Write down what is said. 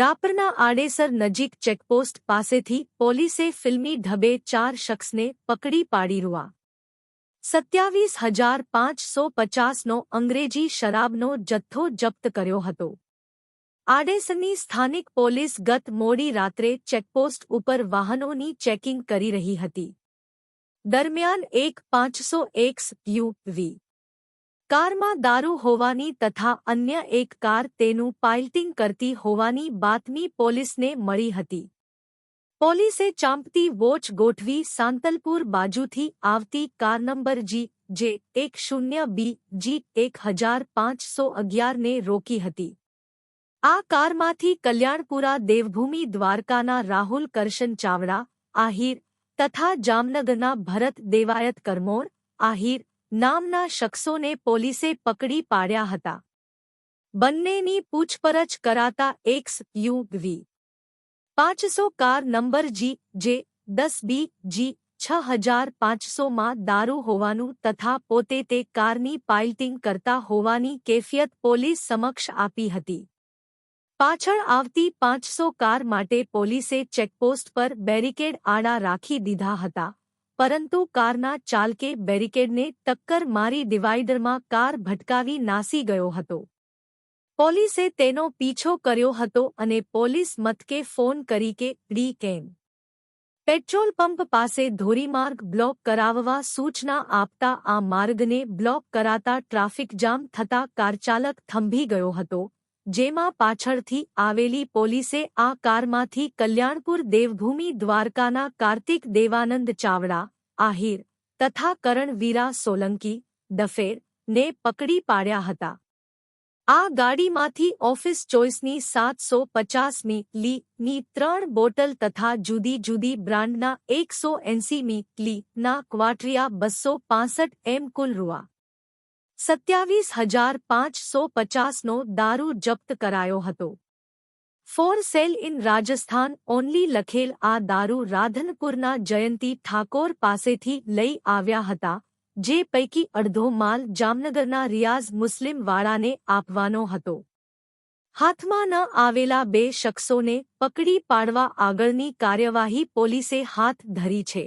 રાપરના આડેસર નજીક ચેકપોસ્ટ પાસેથી પોલીસે ફિલ્મી ઢબે ચાર શખ્સને પકડી પાડી રૂઆ. સત્યાવીસ હજાર પાંચસો પચાસનો અંગ્રેજી શરાબનો જથ્થો જપ્ત કર્યો હતો. આડેસરની સ્થાનિક પોલીસ ગત મોડી રાત્રે ચેકપોસ્ટ ઉપર વાહનોની ચેકિંગ કરી રહી હતી. દરમિયાન એક પાંચસો એક્સ યુ કારમાં દારૂ હોવાની તથા અન્ય એક કાર તેનું પાઇલ્ટિંગ કરતી હોવાની બાતમી પોલીસને મળી હતી. પોલીસે ચાંપતી વોચ ગોઠવી સાંતલપુર બાજુથી આવતી કાર નંબર જી, જે એક શૂન્ય બી, જી એક હજાર પાંચસો અગિયારને રોકી હતી. આ કારમાંથી કલ્યાણપુરા દેવભૂમિ દ્વારકાના રાહુલ કરશન ચાવડા, આહિર તથા જામનગરના ભરત દેવાયત કરમોર આહિર નામના શખ્સોને પોલીસે પકડી પાડ્યા હતા. બંનેની પૂછપરછ કરાતા એક્સ યુ વી પાંચસો કાર નંબર જી જે દસ બી જી છ હજાર પાંચસોમાં દારૂ હોવાનું તથા પોતે તે કારની પાઇલ્ટિંગ કરતા હોવાની કેફિયત પોલીસ સમક્ષ આપી હતી. પાછળ આવતી પાંચસો કાર માટે પોલીસે ચેકપોસ્ટ પર બેરિકેડ આડા રાખી દીધા હતા. પરંતુ કારના ચાલકે બેરિકેડને ટક્કર મારી ડિવાઇડરમાં કાર ભટકાવી નાસી ગયો હતો. પોલીસે તેનો પીછો કર્યો હતો અને પોલીસ મથકે ફોન કરી કે, ડી કેમ? પેટ્રોલ પંપ પાસે ધોરીમાર્ગ બ્લોક કરાવવા સૂચના આપતા આ માર્ગને બ્લોક કરાતા ટ્રાફિક જામ થતા કારચાલક થંભી ગયો હતો જેમાં પાછળથી આવેલી પોલીસે આ કારમાંથી કલ્યાણપુર દેવભૂમિ દ્વારકાના કાર્તિક દેવાનંદ ચાવડા, આહિર તથા કરણવીરા સોલંકી, ડફેર ને પકડી પાડ્યા હતા. આ ગાડીમાંથી ઓફિસ ચોઇસની સાતસો પચાસમી લી ની ત્રણ બોટલ તથા જુદી જુદી બ્રાન્ડના એકસો એંસીમી લી ના ક્વાટ્રિયા બસો પાસઠ એમ કુલ રૂઆ સત્યાવીસ હજાર પાંચસો પચાસનો દારૂ જપ્ત કરાયો હતો. For sale in Rajasthan only લખેલ આ દારૂ રાધનપુરના જયંતી ઠાકોર પાસેથી લઈ આવ્યા હતા, જે પૈકી અડધો માલ જામનગરના રિયાઝ મુસ્લિમ વાળાને આપવાનો હતો. હાથમાં ન આવેલા બે શખ્સોને પકડી પાડવા આગળની કાર્યવાહી પોલીસે હાથ ધરી છે.